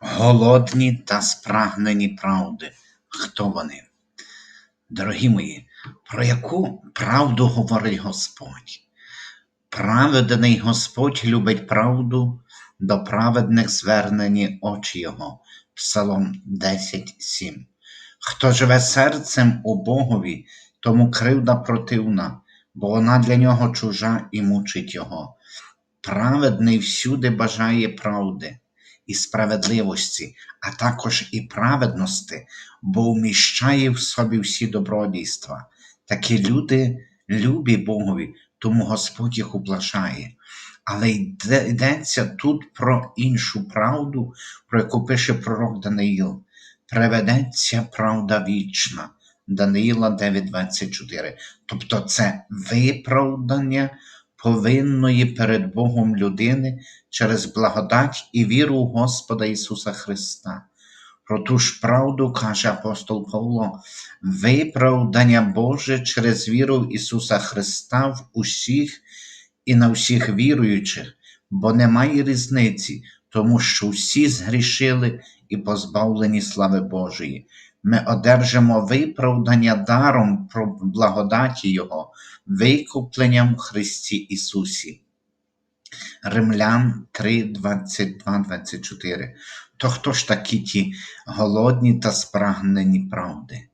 Голодні та спрагнені правди. Хто вони? Дорогі мої, про яку правду говорить Господь? Праведний Господь любить правду, до праведних звернені очі Його. Псалом 10.7. Хто живе серцем у Богові, тому кривда противна, бо вона для нього чужа і мучить його. Праведний всюди бажає правди і справедливості, а також і праведності, бо вміщає в собі всі добродійства. Такі люди любі Богові, тому Господь їх уплашає. Але йдеться тут про іншу правду, про яку пише пророк Даниїл. Приведеться правда вічна. Даниїла 9.24. Тобто це виправдання повинної перед Богом людини через благодать і віру в Господа Ісуса Христа. Про ту ж правду каже апостол Павло, виправдання Боже через віру в Ісуса Христа в усіх і на всіх віруючих, бо немає різниці, тому що всі згрішили і позбавлені слави Божої. Ми одержимо виправдання даром про благодаті Його, викупленням в Христі Ісусі. Римлян 3, 22, 24. То хто ж такі ті голодні та спрагнені правди?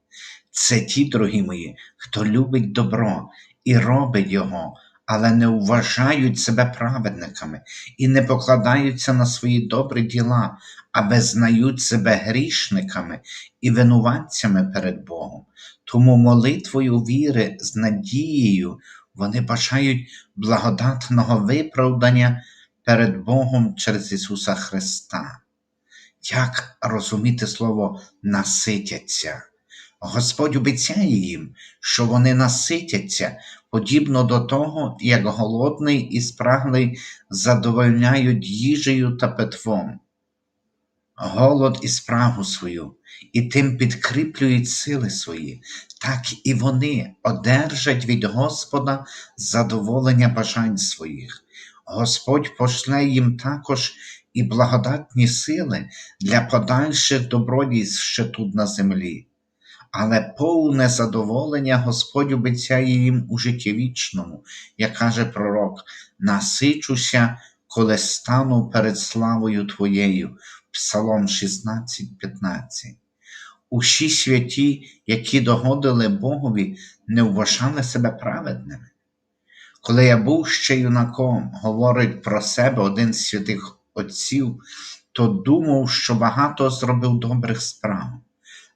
Це ті, дорогі мої, хто любить добро і робить його, але не вважають себе праведниками і не покладаються на свої добрі діла, а визнають себе грішниками і винуватцями перед Богом. Тому молитвою віри з надією вони бажають благодатного виправдання перед Богом через Ісуса Христа. Як розуміти слово наситяться? Господь обіцяє їм, що вони наситяться, подібно до того, як голодний і спраглий задовольняють їжею та питвом. Голод і спрагу свою, і тим підкріплюють сили свої, так і вони одержать від Господа задоволення бажань своїх. Господь пошле їм також і благодатні сили для подальших добродійств ще тут на землі. Але повне задоволення Господь обіцяє їм у житті вічному, як каже пророк, насичуся, коли стану перед славою Твоєю. Псалом 16, 15. Усі святі, які догодили Богові, не вважали себе праведними. Коли я був ще юнаком, говорить про себе один з святих отців, то думав, що багато зробив добрих справ.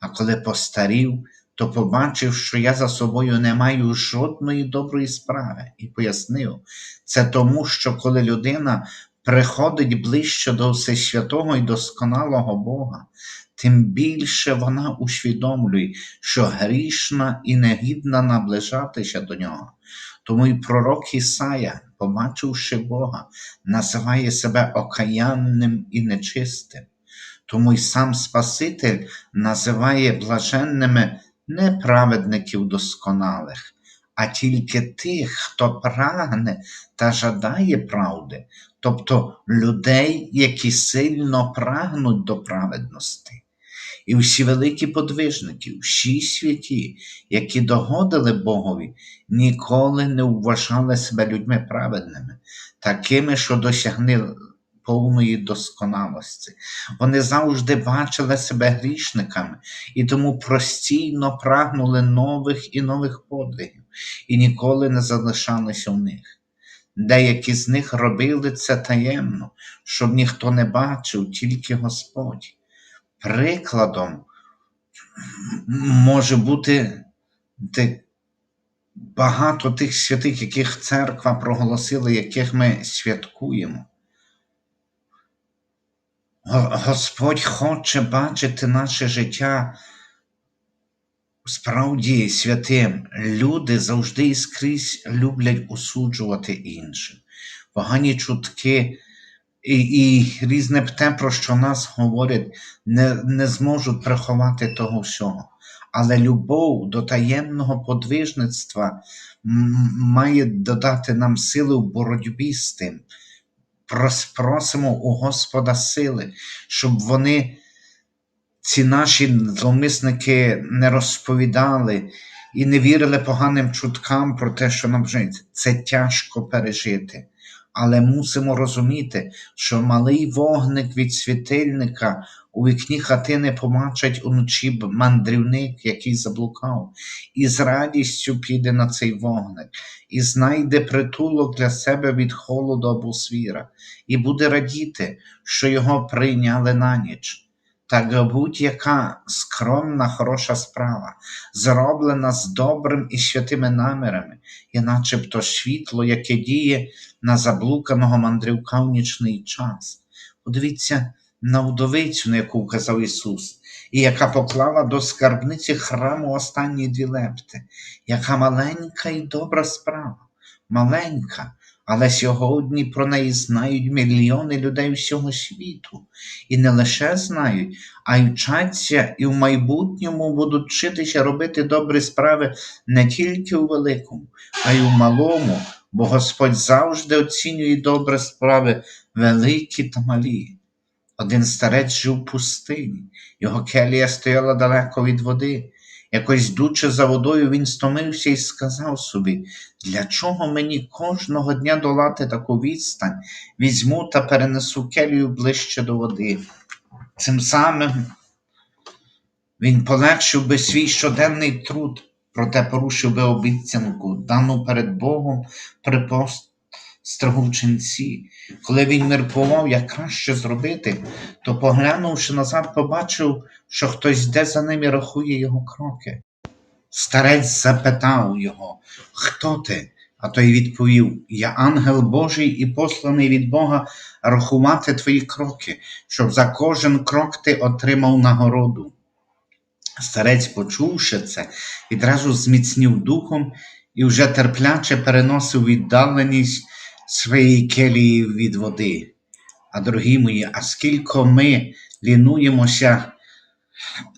А коли постарів, то побачив, що я за собою не маю жодної доброї справи, і пояснив, це тому, що коли людина приходить ближче до Всесвятого і досконалого Бога, тим більше вона усвідомлює, що грішна і негідна наближатися до нього. Тому й пророк Ісая, побачивши Бога, називає себе окаянним і нечистим. Тому й сам Спаситель називає блаженними не праведників досконалих, а тільки тих, хто прагне та жадає правди, тобто людей, які сильно прагнуть до праведності. І всі великі подвижники, всі святі, які догодили Богові, ніколи не вважали себе людьми праведними, такими, що досягли повної досконалості. Вони завжди бачили себе грішниками і тому простійно прагнули нових і нових подвигів, і ніколи не залишалися в них. Деякі з них робили це таємно, щоб ніхто не бачив, тільки Господь. Прикладом може бути багато тих святих, яких церква проголосила, яких ми святкуємо. Господь хоче бачити наше життя справді святим. Люди завжди і скрізь люблять осуджувати інших. Погані чутки і, і різне те, про що нас говорять, не, не зможуть приховати того всього. Але любов до таємного подвижництва має додати нам сили в боротьбі з тим. просимо у Господа сили, щоб вони, ці наші зловмисники, не розповідали і не вірили поганим чуткам про те, що нам жить. Це тяжко пережити. Але мусимо розуміти, що малий вогник від світильника у вікні хатини побачить уночі мандрівник, який заблукав, і з радістю піде на цей вогник, і знайде притулок для себе від холоду або свіра, і буде радіти, що його прийняли на ніч. Так будь-яка скромна, хороша справа, зроблена з добрим і святими намірами, є начебто світло, яке діє на заблуканого мандрівка в нічний час. Подивіться на вдовицю, на яку вказав Ісус, і яка поклала до скарбниці храму останні дві лепти, яка маленька і добра справа, маленька, але сьогодні про неї знають мільйони людей всього світу. І не лише знають, а й вчаться, і в майбутньому будуть вчитися робити добрі справи не тільки у великому, а й у малому, бо Господь завжди оцінює добрі справи великі та малі. Один старець жив в пустині, його келія стояла далеко від води. Якось йдучи за водою, він стомився і сказав собі, для чого мені кожного дня долати таку відстань, візьму та перенесу келію ближче до води. Цим самим він полегшив би свій щоденний труд, проте порушив би обіцянку, дану перед Богом при постригу в ченці. Коли він міркував, як краще зробити, то, поглянувши назад, побачив, що хтось йде за ним і рахує його кроки. Старець запитав його, хто ти? А той відповів: Я ангел Божий і посланий від Бога рахувати твої кроки, щоб за кожен крок ти отримав нагороду. Старець, почувши це, відразу зміцнів духом і вже терпляче переносив віддаленість своєї келії від води. А дорогі мої, а скільки ми лінуємося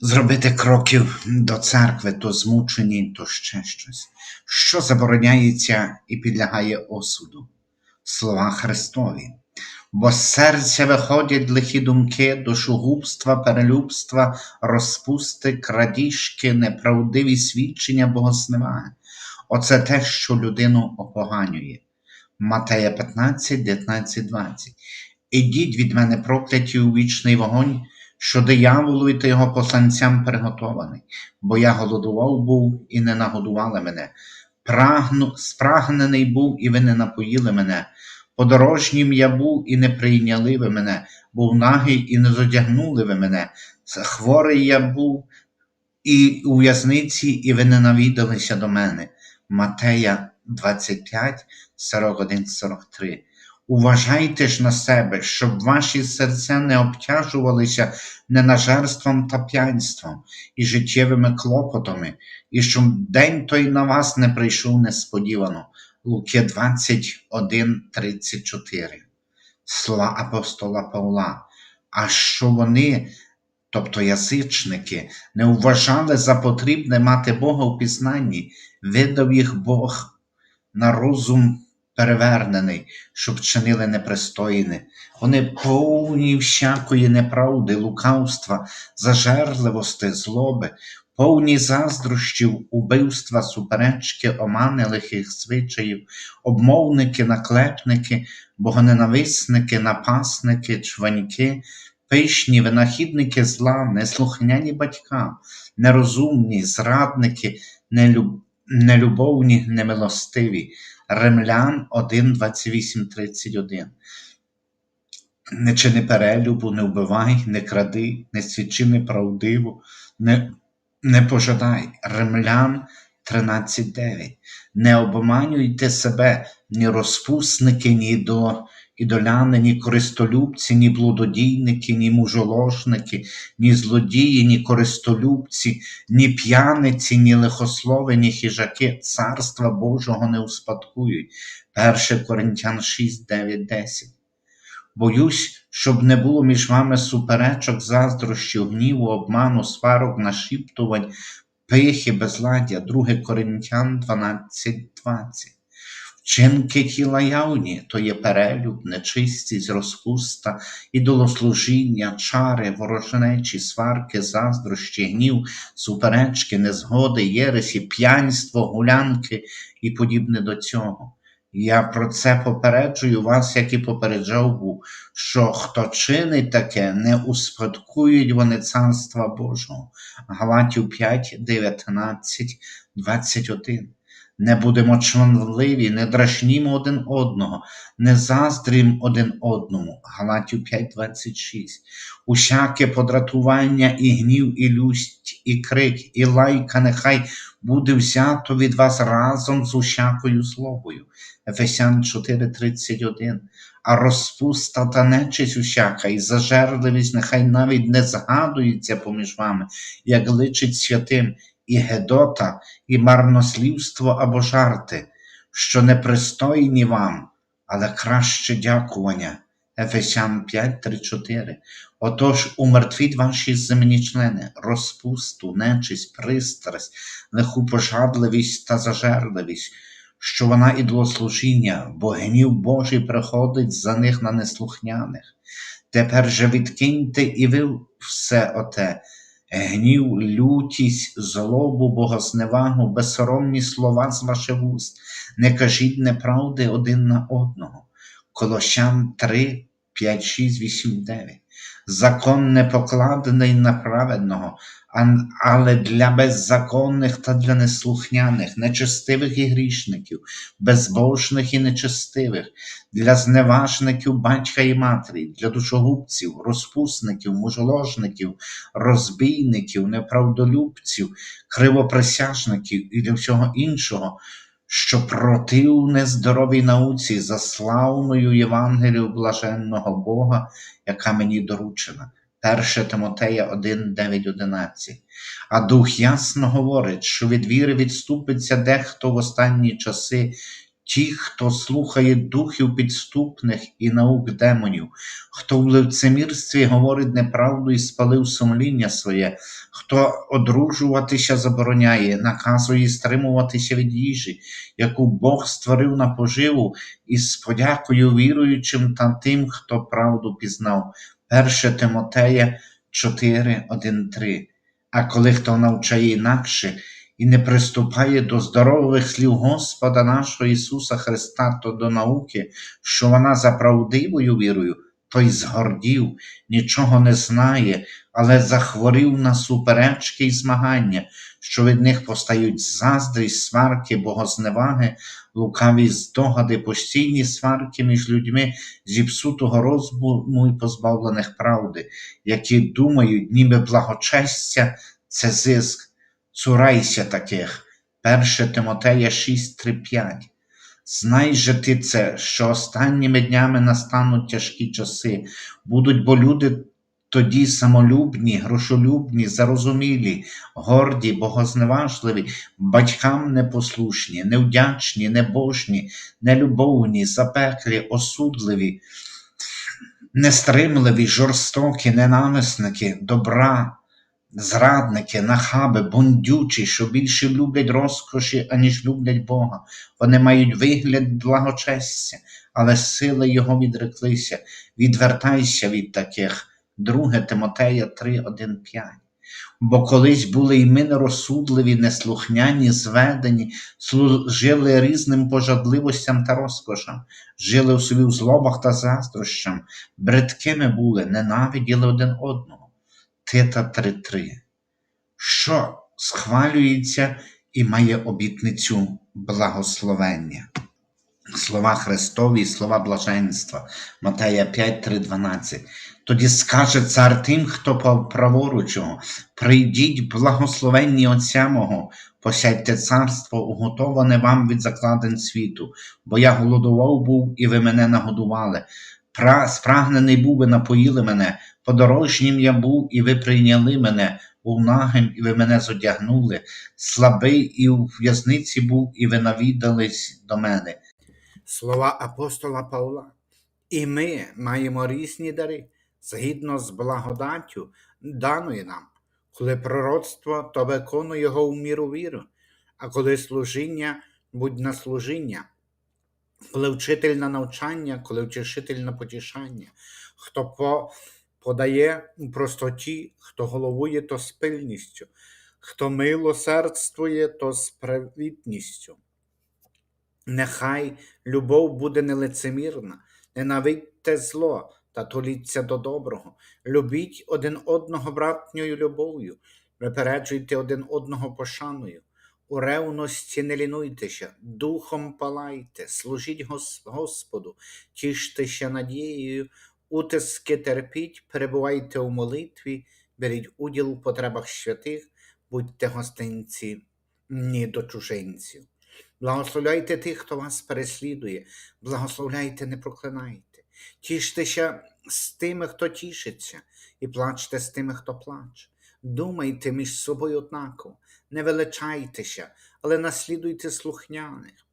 зробити кроків до церкви, то змучені, то ще щось, що забороняється і підлягає осуду. Слова Христові. Бо з серця виходять лихі думки, душогубства, перелюбства, розпусти, крадіжки, неправдиві свідчення богосневаги. Оце те, що людину опоганює. Матея 15, 19, 20. Ідіть від мене прокляті у вічний вогонь, що дияволу та його посланцям приготований, бо я голодував був і не нагодували мене, прагну, спрагнений був, і ви не напоїли мене. Подорожнім я був і не прийняли ви мене, був нагий і не зодягнули ви мене. Хворий я був і у в'язниці, і ви не навідалися до мене. Матея 25, 41, 43. Уважайте ж на себе, щоб ваші серця не обтяжувалися ненажерством та п'янством і життєвими клопотами, і щоб день той на вас не прийшов несподівано. Луки 21, 34. Слова апостола Павла. А що вони, тобто язичники, не вважали за потрібне мати Бога у пізнанні, видав їх Бог на розум перевернений, щоб чинили непристойне. Вони повні всякої неправди, лукавства, зажерливости, злоби, повні заздрощів, убивства, суперечки, омани лихих звичаїв, обмовники, наклепники, богоненависники, напасники, чваньки, пишні, винахідники зла, неслухняні батькам, нерозумні, зрадники, нелюб... нелюбовні, немилостиві. Римлян 1, 28, 31. Не чини перелюбу, не вбивай, не кради, не свідчи неправдиво, не, не пожадай. Римлян 13.9. Не обманюйте себе, ні розпусники, ні до, ідоляни, ні користолюбці, ні блудодійники, ні мужоложники, ні злодії, ні користолюбці, ні п'яниці, ні лихослови, ні хижаки царства Божого не успадкують. 1 Коринтян 6, 9, 10. Боюсь, щоб не було між вами суперечок, заздрощів, гніву, обману, сварок, нашіптувань, пихи, безладдя, 2 Коринтян 12, 20. В Вчинки тіла явні, то є перелюб, нечистість, розпуста, ідолослужіння, чари, ворожнечі, сварки, заздрощі, гнів, суперечки, незгоди, єресі, п'янство, гулянки і подібне до цього. Я про це попереджую вас, як і попереджав був, що хто чинить таке, не успадкують вони царства Божого. Галатів 5, 19, 21. Не будемо чванливі, не драшнімо один одного, не заздрім один одному. Галатів 5.26. Усяке подратування і гнів, і люсть, і крик, і лайка нехай буде взято від вас разом з усякою злобою. Ефесян 4.31. А розпуста та нечисть усяка, і зажерливість нехай навіть не згадується поміж вами, як личить святим, і гедота, і марнослівство або жарти, що непристойні вам, але краще дякування. Ефесян 5, 3, 4. Отож, умертвіть ваші земні члени, розпусту, нечисть, пристрасть, лиху пожадливість та зажерливість, що вона ідолослужіння, бо гнів Божий приходить за них на неслухняних. Тепер же відкиньте і ви все оте, гнів, лютість, злобу, богозневагу, безсоромні слова з ваших уст, не кажіть неправди один на одного. Колощам 3, 5, 6, 8, 9. Закон не покладений на праведного, але для беззаконних та для неслухняних, нечестивих і грішників, безбожних і нечестивих, для зневажників батька і матері, для душогубців, розпусників, мужоложників, розбійників, неправдолюбців, кривоприсяжників і для всього іншого, що против нездоровій науці за славною Євангелію блаженного Бога, яка мені доручена. 1 Тимотея 1, 9, 11. А дух ясно говорить, що від віри відступиться дехто в останні часи, ті, хто слухає духів підступних і наук демонів, хто в лицемірстві говорить неправду і спалив сумління своє, хто одружуватися забороняє, наказує стримуватися від їжі, яку Бог створив на поживу, і з подякою віруючим та тим, хто правду пізнав. 1 Тимотея 4, 1, 3. А коли хто навчає інакше і не приступає до здорових слів Господа нашого Ісуса Христа, то до науки, що вона за правдивою вірою, той згордів, нічого не знає, але захворів на суперечки й змагання, що від них постають заздрість, сварки, богозневаги, лукаві здогади, постійні сварки між людьми зіпсутого розуму і позбавлених правди, які думають, ніби благочестя це зиск. Цурайся таких. 1 Тимотея 6, 3, 5. Знай же ти це, що останніми днями настануть тяжкі часи, будуть бо люди тоді самолюбні, грошолюбні, зарозумілі, горді, богозневажливі, батькам непослушні, невдячні, небожні, нелюбовні, запеклі, осудливі, нестримливі, жорстокі, ненависники, добра, зрадники, нахаби, бундючі, що більше люблять розкоші, аніж люблять Бога. Вони мають вигляд благочестя, але сили його відреклися. Відвертайся від таких. 2 Тимотея 3, 1, 5. Бо колись були і ми нерозсудливі, неслухняні, зведені, служили різним пожадливостям та розкошам, жили у собі в злобах та заздрощам, бридкими були, ненавиділи один одного. Тита 3.3. Що схвалюється і має обітницю благословення. Слова Христові, слова блаженства. Матея 5, 3, 12. Тоді скаже цар тим, хто по праворуч прийдіть, благословенні Отця мого, посядьте царство, уготоване вам від закладин світу, бо я голодував був, і ви мене нагодували. Спрагнений був, ви напоїли мене, подорожнім я був, і ви прийняли мене, був нагим, і ви мене зодягнули, слабий і у в'язниці був, і ви навідались до мене. Слова апостола Павла. І ми маємо різні дари, згідно з благодаттю, даної нам. Коли пророцтво, то виконуй його в міру віру, а коли служіння, будь на служіння, коли вчитель на навчання, коли вчитель на потішання, хто по, подає у простоті, хто головує, то з пильністю, хто милосердствує, то з привітністю. Нехай любов буде нелицемірна, ненавидьте зло та толіться до доброго, любіть один одного братньою любов'ю, випереджуйте один одного пошаною. У ревності не лінуйтеся, духом палайте, служіть Гос- Господу, тіштеся надією, утиски терпіть, перебувайте у молитві, беріть уділ у потребах святих, будьте гостинці ні до чужинців. Благословляйте тих, хто вас переслідує, благословляйте, не проклинайте. Тіштеся з тими, хто тішиться, і плачте з тими, хто плаче. Думайте між собою однаково, не величайтеся, але наслідуйте слухняних.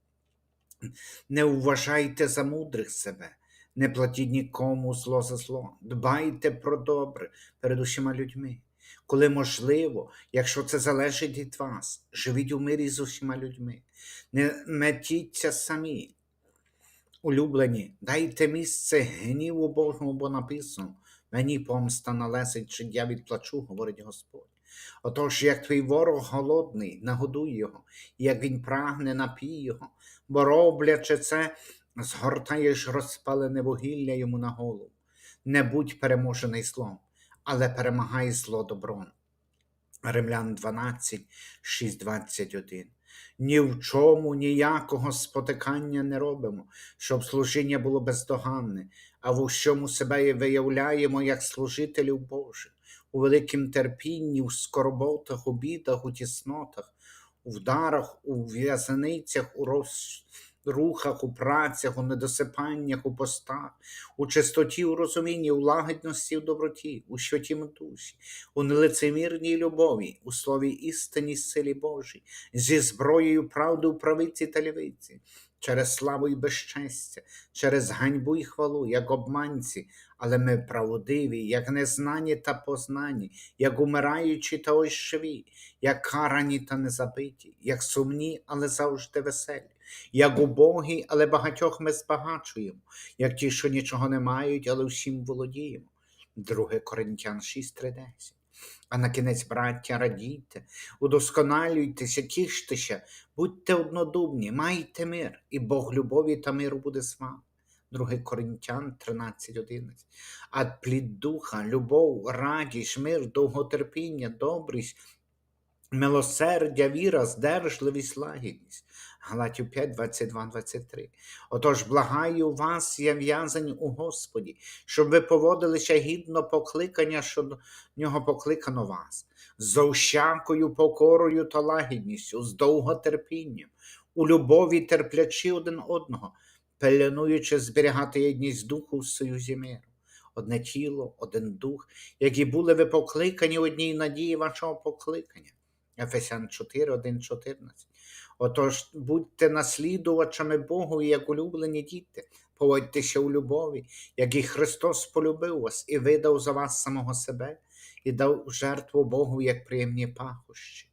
Не вважайте за мудрих себе, не платіть нікому зло за зло. Дбайте про добре перед усіма людьми. Коли можливо, якщо це залежить від вас, живіть у мирі з усіма людьми. Не метіться самі. Улюблені, дайте місце гніву Божому, бо написано, мені помста належить, чи я відплачу, говорить Господь. Отож, як твій ворог голодний, нагодуй його, і як він прагне, напій його, бо роблячи це, згортаєш розпалене вугілля йому на голову. Не будь переможений злом, але перемагай зло добром. Римлян 12, 6, 21. Ні в чому ніякого спотикання не робимо, щоб служіння було бездоганне, а в усьому себе виявляємо як служителів Божих, у великім терпінні, у скорботах, у бідах, у тіснотах, у вдарах, у в'язаницях, у розрухах, у працях, у недосипаннях, у постах, у чистоті, у розумінні, у лагідності, у доброті, у святім душі, у нелицемірній любові, у слові істині силі Божій, зі зброєю правди у правиці та лівиці, через славу і безчестя, через ганьбу і хвалу, як обманці, але ми правдиві, як незнані та познані, як умираючі та ощаві, як карані та незабиті, як сумні, але завжди веселі, як убогі, але багатьох ми збагачуємо, як ті, що нічого не мають, але всім володіємо. 2 Коринтян 6.3.10. А на кінець, браття, радійте, удосконалюйтеся, тіштеся, будьте однодумні, майте мир, і Бог любові та миру буде з вами. 2 Коринтян 13.11. А плід духа, любов, радість, мир, довготерпіння, добрість, милосердя, віра, здержливість, лагідність. Галатів 5, 22, 23. Отож, благаю вас, я в'язані у Господі, щоб ви поводилися гідно покликання, що до нього покликано вас, з усякою покорою та лагідністю, з довготерпінням, у любові терплячи один одного, пеленуючи зберігати єдність духу в союзі миру. Одне тіло, один дух, які були ви покликані одній надії вашого покликання. Ефесян 4, 1, 14. Отож, будьте наслідувачами Богу, як улюблені діти, поводьтеся у любові, як і Христос полюбив вас і видав за вас самого себе, і дав жертву Богу як приємні пахощі.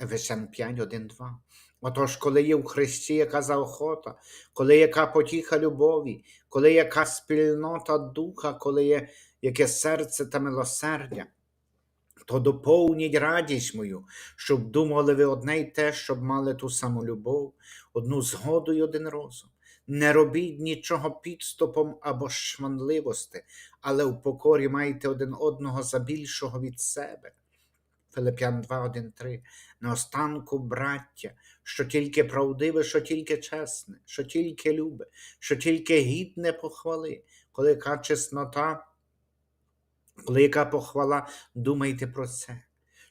Ефесян 5, 1, 2. Отож, коли є в Христі яка заохота, коли яка потіха любові, коли яка спільнота духа, коли є яке серце та милосердя, то доповніть радість мою, щоб думали ви одне й те, щоб мали ту саму любов, одну згоду й один розум. Не робіть нічого підступом або шманливости, але в покорі майте один одного за більшого від себе. Филип'ян 2, 1, 3. Наостанку, браття, що тільки правдиве, що тільки чесне, що тільки любе, що тільки гідне похвали, коли яка чеснота, коли яка похвала, думайте про це.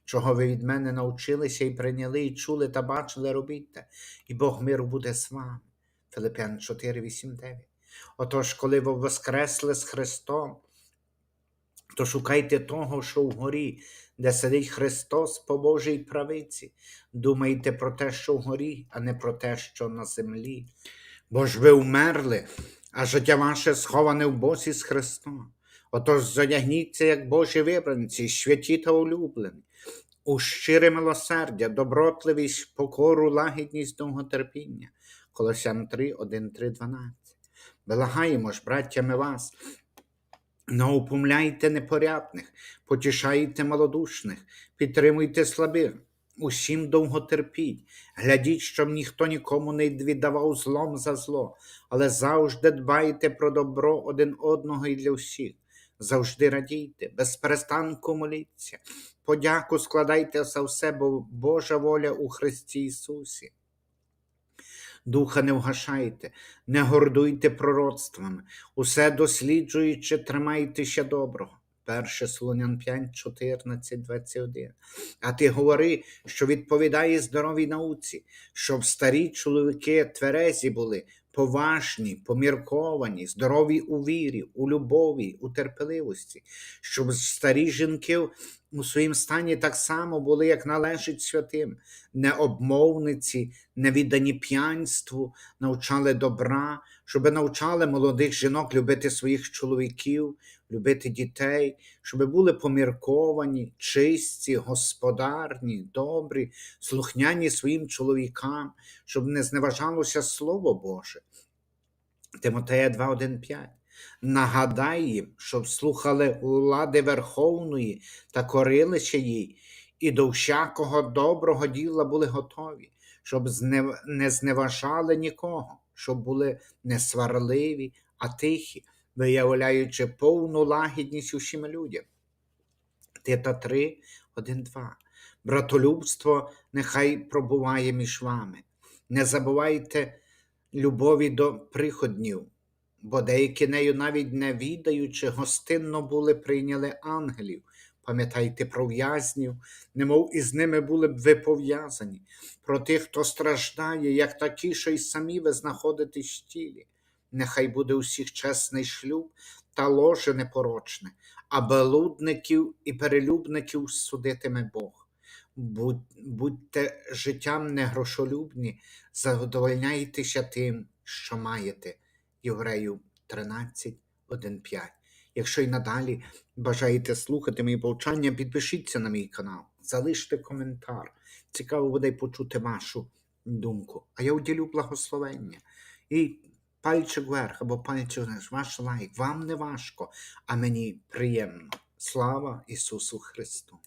Чого ви від мене навчилися і прийняли, і чули та бачили, робіть і Бог миру буде з вами. Филип'ян 4, 8, 9. Отож, коли ви воскресли з Христом, то шукайте того, що вгорі, де сидить Христос по Божій правиці. Думайте про те, що вгорі, а не про те, що на землі. Бо ж ви вмерли, а життя ваше сховане в Бозі з Христом. Отож задягніться, як Божі вибранці, святі та улюблені, у щире милосердя, добротливість, покору, лагідність, довготерпіння. Колосян 3, 1, 3, 12. Вилагаємо ж, браттями вас, наупомляйте непорядних, потішайте малодушних, підтримуйте слабих, усім довго терпіть, глядіть, щоб ніхто нікому не віддавав злом за зло, але завжди дбайте про добро один одного і для всіх. Завжди радійте, без перестанку моліться, подяку складайте за все, бо Божа воля у Христі Ісусі. Духа не вгашайте, не гордуйте пророцтвами, усе досліджуючи, тримайтеся доброго. 1 Солонян 5, 14, 21. А ти говори, що відповідає здоровій науці, щоб старі чоловіки тверезі були, поважні, помірковані, здорові у вірі, у любові, у терпеливості, щоб старі жінки у своїм стані так само були, як належить святим, не обмовниці, не віддані п'янству, навчали добра, щоб навчали молодих жінок любити своїх чоловіків, любити дітей, щоб були помірковані, чисті, господарні, добрі, слухняні своїм чоловікам, щоб не зневажалося Слово Боже. Тимотея 2.1.5. Нагадай їм, щоб слухали влади Верховної та корилися їй, і до всякого доброго діла були готові, щоб не зневажали нікого, щоб були не сварливі, а тихі, виявляючи повну лагідність усім людям. Тита 3, 1, 2. Братолюбство нехай пробуває між вами. Не забувайте любові до приходнів, бо деякі нею навіть не відаючи, гостинно були прийняли ангелів. Пам'ятайте про в'язнів, немов із ними були б ви пов'язані, про тих, хто страждає, як такі, що й самі ви знаходитесь в тілі. Нехай буде усіх чесний шлюб та ложе непорочне, а белудників і перелюбників судитиме Бог. Будь, будьте життям негрошолюбні, задовольняйтеся тим, що маєте. Євреїв 13, 1, 5. Якщо й надалі бажаєте слухати мої повчання, підпишіться на мій канал, залиште коментар. Цікаво буде почути вашу думку. А я уділю благословення. І пальчик вверх або пальчик вниз, ваш лайк. Вам не важко, а мені приємно. Слава Ісусу Христу!